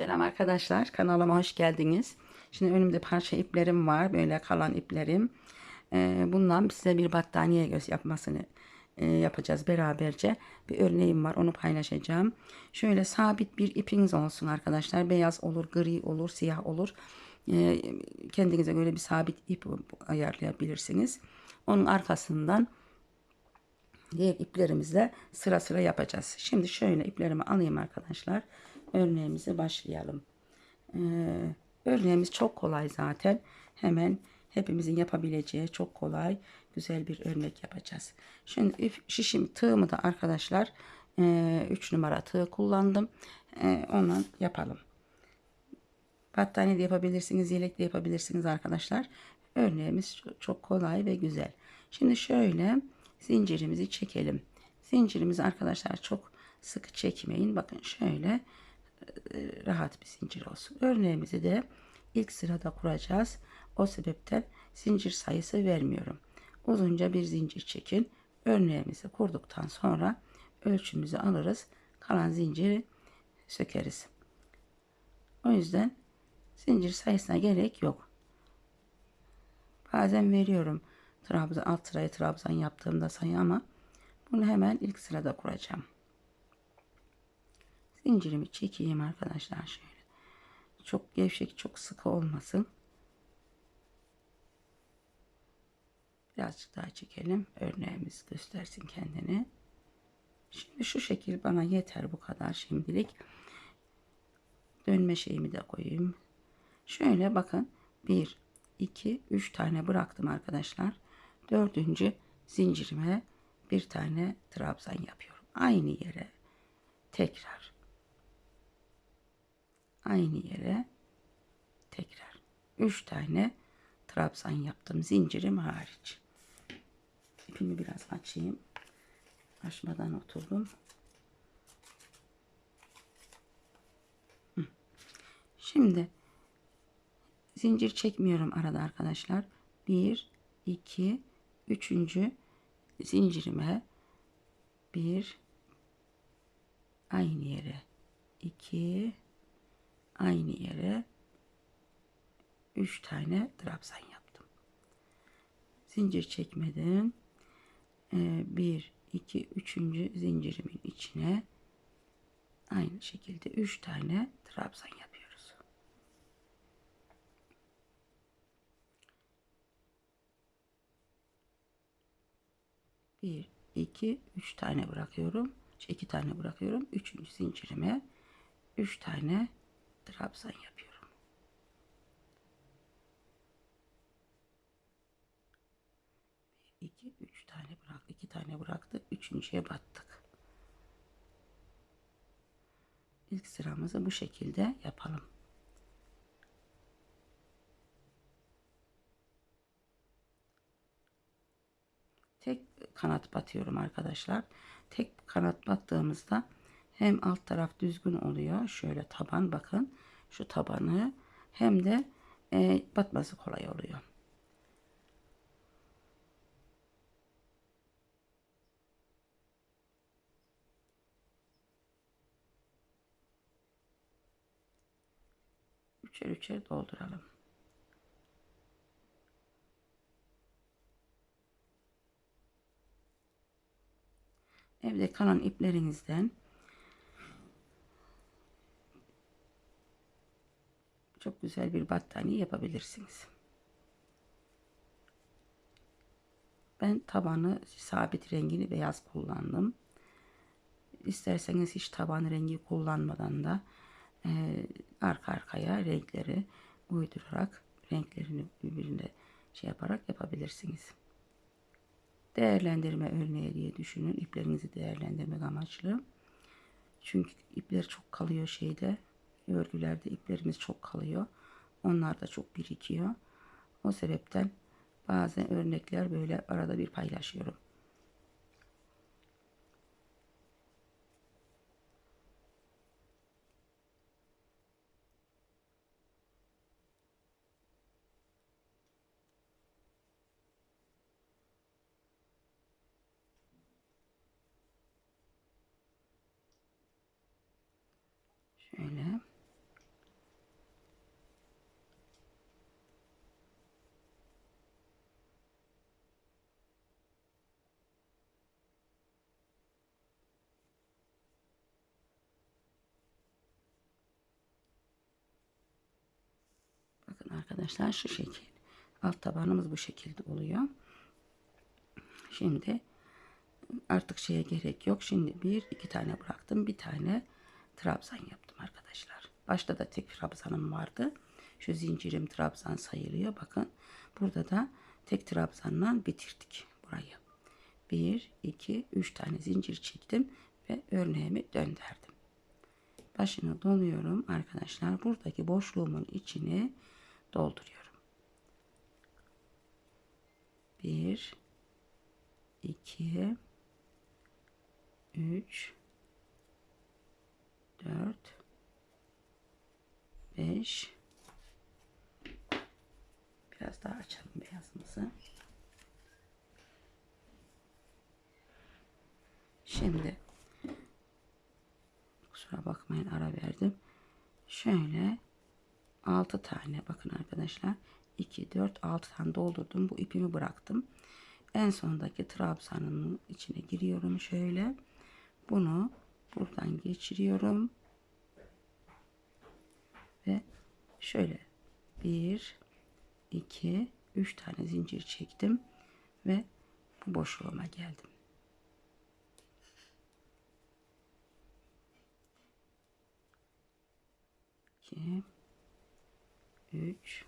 Selam arkadaşlar kanalıma hoş geldiniz. Şimdi önümde parça iplerim var böyle kalan iplerim. Ee, bundan size bir battaniye göz yapmasını e, yapacağız beraberce. Bir örneğim var onu paylaşacağım. Şöyle sabit bir ipiniz olsun arkadaşlar. Beyaz olur, gri olur, siyah olur. Ee, kendinize göre bir sabit ip ayarlayabilirsiniz. Onun arkasından diğer iplerimizle sıra sıra yapacağız. Şimdi şöyle iplerimi alayım arkadaşlar. Örneğimize başlayalım. Ee, örneğimiz çok kolay zaten. Hemen hepimizin yapabileceği çok kolay güzel bir örnek yapacağız. Şimdi şişim tığımı da arkadaşlar 3 e, numara tığ kullandım. E, ondan yapalım. Battaniye de yapabilirsiniz, yelek de yapabilirsiniz arkadaşlar. Örneğimiz çok kolay ve güzel. Şimdi şöyle zincirimizi çekelim. Zincirimizi arkadaşlar çok sıkı çekmeyin. Bakın şöyle rahat bir zincir olsun. Örneğimizi de ilk sırada kuracağız. O sebepten zincir sayısı vermiyorum. Uzunca bir zincir çekin. Örneğimizi kurduktan sonra ölçümüzü alırız. Kalan zinciri sökeriz. O yüzden zincir sayısına gerek yok. Bazen veriyorum. Trabzan, alt sırayı trabzan yaptığımda sayı ama bunu hemen ilk sırada kuracağım. Zincirimi çekeyim arkadaşlar şöyle. Çok gevşek, çok sıkı olmasın. Birazcık daha çekelim. Örneğimiz göstersin kendini. Şimdi şu şekil bana yeter bu kadar şimdilik. Dönme şeyimi de koyayım. Şöyle bakın. 1, 2, 3 tane bıraktım arkadaşlar. Dördüncü zincirime bir tane trabzan yapıyorum. Aynı yere tekrar aynı yere tekrar 3 tane trabzan yaptım zincirim hariç. İpimi biraz açayım. Açmadan oturdum. Şimdi zincir çekmiyorum arada arkadaşlar. 1 2 3. zincirime bir aynı yere 2 aynı yere 3 tane trabzan yaptım. Zincir çekmeden 1 2 3. zincirimin içine aynı şekilde 3 tane trabzan yapıyoruz. Bir, iki, üç tane bırakıyorum. iki tane bırakıyorum. Üçüncü zincirime üç tane trabzan yapıyorum. İki, üç tane bırak. iki tane bıraktık. Üçüncüye battık. İlk sıramızı bu şekilde yapalım. Tek kanat batıyorum arkadaşlar. Tek kanat battığımızda hem alt taraf düzgün oluyor. Şöyle taban bakın. Şu tabanı hem de e, batması kolay oluyor. Üçer üçer dolduralım. Evde kalan iplerinizden çok güzel bir battaniye yapabilirsiniz. Ben tabanı sabit rengini beyaz kullandım. İsterseniz hiç taban rengi kullanmadan da e, arka arkaya renkleri uydurarak renklerini birbirine şey yaparak yapabilirsiniz. Değerlendirme örneği diye düşünün. İplerinizi değerlendirmek amaçlı. Çünkü ipler çok kalıyor şeyde örgülerde iplerimiz çok kalıyor. Onlar da çok birikiyor. O sebepten bazen örnekler böyle arada bir paylaşıyorum. Şöyle Bakın arkadaşlar şu şekil. Alt tabanımız bu şekilde oluyor. Şimdi artık şeye gerek yok. Şimdi bir iki tane bıraktım. Bir tane trabzan yaptım arkadaşlar. Başta da tek trabzanım vardı. Şu zincirim trabzan sayılıyor. Bakın burada da tek trabzanla bitirdik burayı. Bir, iki, üç tane zincir çektim ve örneğimi döndürdüm. Başını doluyorum arkadaşlar. Buradaki boşluğumun içini dolduruyorum. Bir, iki, üç, dört, beş. Biraz daha açalım beyazımızı. Şimdi kusura bakmayın ara verdim. Şöyle 6 tane bakın arkadaşlar 2 4 6 tane doldurdum. Bu ipimi bıraktım. En sondaki trabzanın içine giriyorum şöyle. Bunu buradan geçiriyorum. Ve şöyle 1 2 3 tane zincir çektim ve bu boşluğuma geldim. 2 3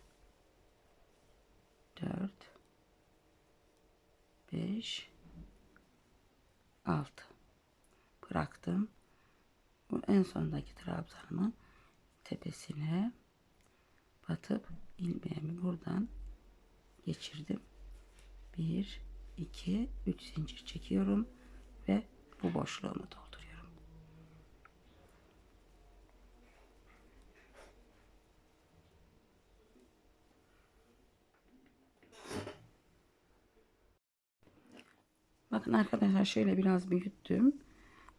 4 5 6 bıraktım. Bu en sondaki trabzanımın tepesine batıp ilmeğimi buradan geçirdim. 1 2 3 zincir çekiyorum ve bu boşluğumu dolduruyorum. Bakın arkadaşlar şöyle biraz büyüttüm.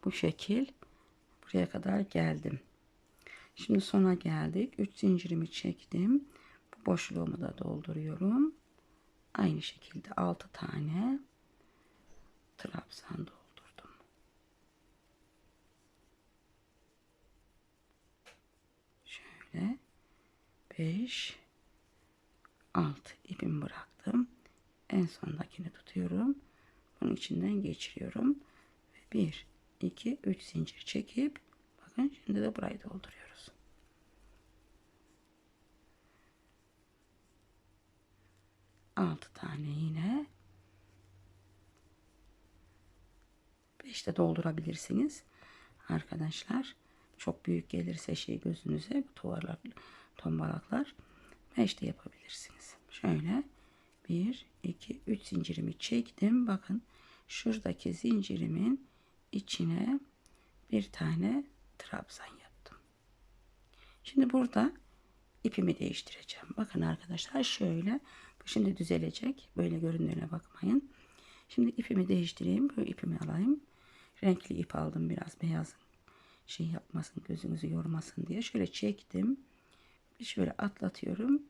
Bu şekil buraya kadar geldim. Şimdi sona geldik. 3 zincirimi çektim. Bu boşluğumu da dolduruyorum. Aynı şekilde 6 tane trabzan doldurdum. Şöyle 5 6 ipimi bıraktım. En sondakini tutuyorum. Bunun içinden geçiriyorum. 1 2 3 zincir çekip bakın şimdi de burayı dolduruyoruz. Altı tane yine. Beş de doldurabilirsiniz. Arkadaşlar çok büyük gelirse şey gözünüze bu tuvarlar tombalaklar beş de yapabilirsiniz. Şöyle 1 2 3 zincirimi çektim. Bakın şuradaki zincirimin içine bir tane trabzan yaptım. Şimdi burada ipimi değiştireceğim. Bakın arkadaşlar şöyle bu şimdi düzelecek. Böyle göründüğüne bakmayın. Şimdi ipimi değiştireyim. Bu ipimi alayım. Renkli ip aldım biraz beyaz şey yapmasın gözünüzü yormasın diye. Şöyle çektim. Şöyle atlatıyorum.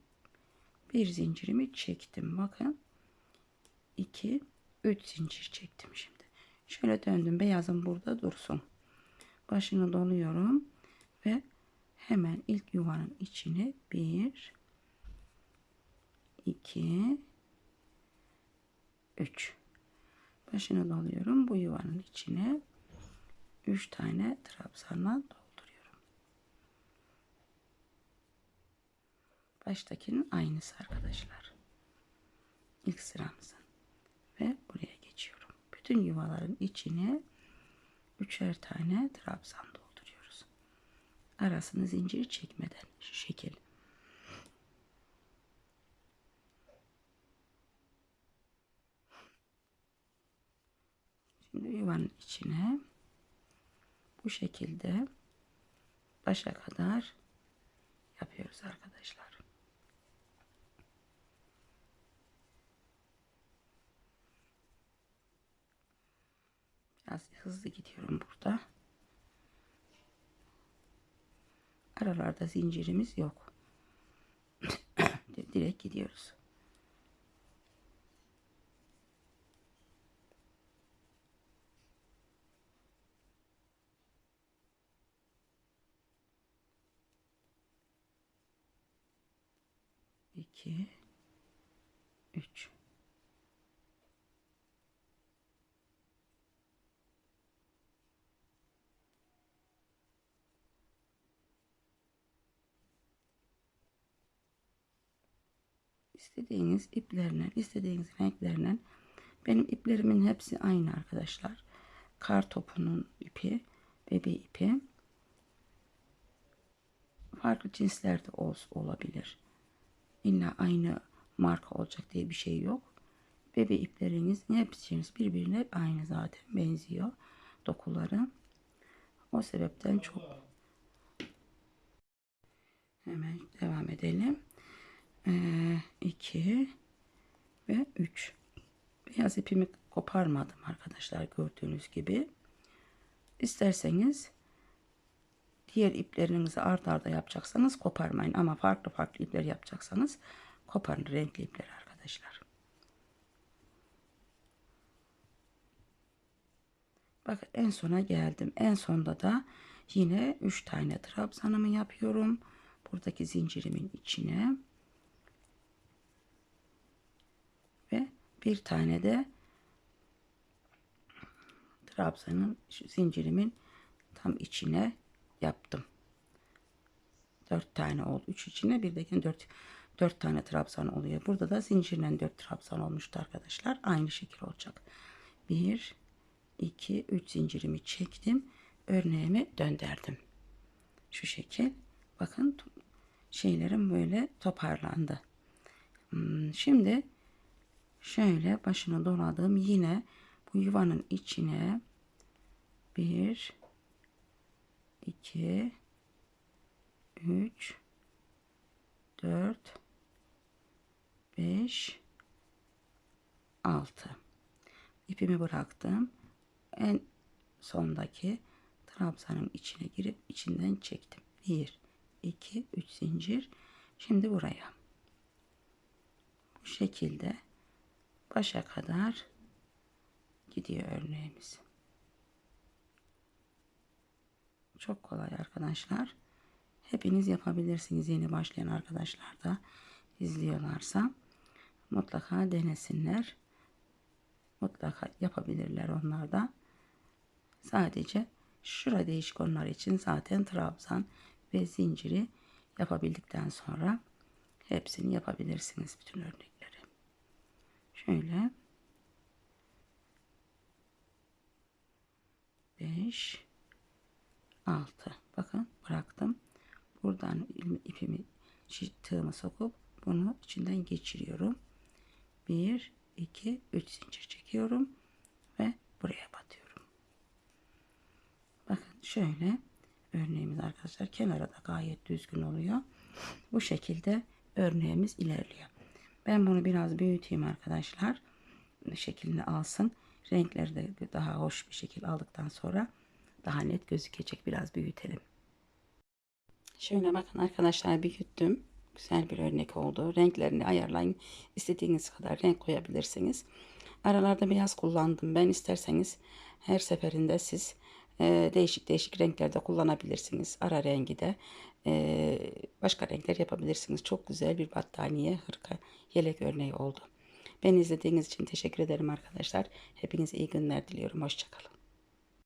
Bir zincirimi çektim. Bakın. 2 3 zincir çektim şimdi. Şöyle döndüm. Beyazım burada dursun. Başını doluyorum ve hemen ilk yuvanın içine 1 2 3 başını doluyorum. Bu yuvanın içine 3 tane trabzanla dolduruyorum. Baştakinin aynısı arkadaşlar. İlk sıramızın. Bütün yuvaların içine üçer tane trabzan dolduruyoruz. Arasını zincir çekmeden şu şekil. Şimdi yuvanın içine bu şekilde başa kadar yapıyoruz arkadaşlar. Biraz hızlı gidiyorum burada. Aralarda zincirimiz yok. Direkt gidiyoruz. 2 3 istediğiniz iplerle, istediğiniz renklerle benim iplerimin hepsi aynı arkadaşlar. Kar topunun ipi, bebe ipi. Farklı cinslerde ol, olabilir. İlla aynı marka olacak diye bir şey yok. Bebe ipleriniz hepsiniz birbirine aynı zaten benziyor dokuları. O sebepten çok hemen devam edelim. 2 ve 3 beyaz ipimi koparmadım arkadaşlar gördüğünüz gibi. İsterseniz diğer iplerinizi art arda yapacaksanız koparmayın ama farklı farklı ipler yapacaksanız koparın renkli ipler arkadaşlar. Bakın en sona geldim. En sonda da yine 3 tane trabzanımı yapıyorum. Buradaki zincirimin içine ve bir tane de trabzanın zincirimin tam içine yaptım. Dört tane oldu. Üç içine bir de dört, dört tane trabzan oluyor. Burada da zincirle dört trabzan olmuştu arkadaşlar. Aynı şekil olacak. Bir, iki, üç zincirimi çektim. Örneğimi döndürdüm. Şu şekil. Bakın şeylerim böyle toparlandı. Hmm, şimdi şöyle başını doladım. Yine bu yuvanın içine bir iki üç dört beş altı. İpimi bıraktım. En sondaki trabzanın içine girip içinden çektim. Bir iki üç zincir. Şimdi buraya. Bu şekilde başa kadar gidiyor örneğimiz. Çok kolay arkadaşlar. Hepiniz yapabilirsiniz yeni başlayan arkadaşlar da izliyorlarsa mutlaka denesinler. Mutlaka yapabilirler onlar da. Sadece şura değişik onlar için zaten trabzan ve zinciri yapabildikten sonra hepsini yapabilirsiniz bütün örnek. Şöyle. 5 6 bakın bıraktım. Buradan ipimi tığımı sokup bunu içinden geçiriyorum. 1 2 3 zincir çekiyorum ve buraya batıyorum. Bakın şöyle örneğimiz arkadaşlar kenara da gayet düzgün oluyor. Bu şekilde örneğimiz ilerliyor. Ben bunu biraz büyüteyim arkadaşlar. Şeklini alsın. Renkleri de daha hoş bir şekil aldıktan sonra daha net gözükecek. Biraz büyütelim. Şöyle bakın arkadaşlar büyüttüm. Güzel bir örnek oldu. Renklerini ayarlayın. İstediğiniz kadar renk koyabilirsiniz. Aralarda beyaz kullandım. Ben isterseniz her seferinde siz e, değişik değişik renklerde kullanabilirsiniz. Ara rengi de e, başka renkler yapabilirsiniz. Çok güzel bir battaniye, hırka, yelek örneği oldu. Beni izlediğiniz için teşekkür ederim arkadaşlar. Hepinize iyi günler diliyorum. Hoşçakalın.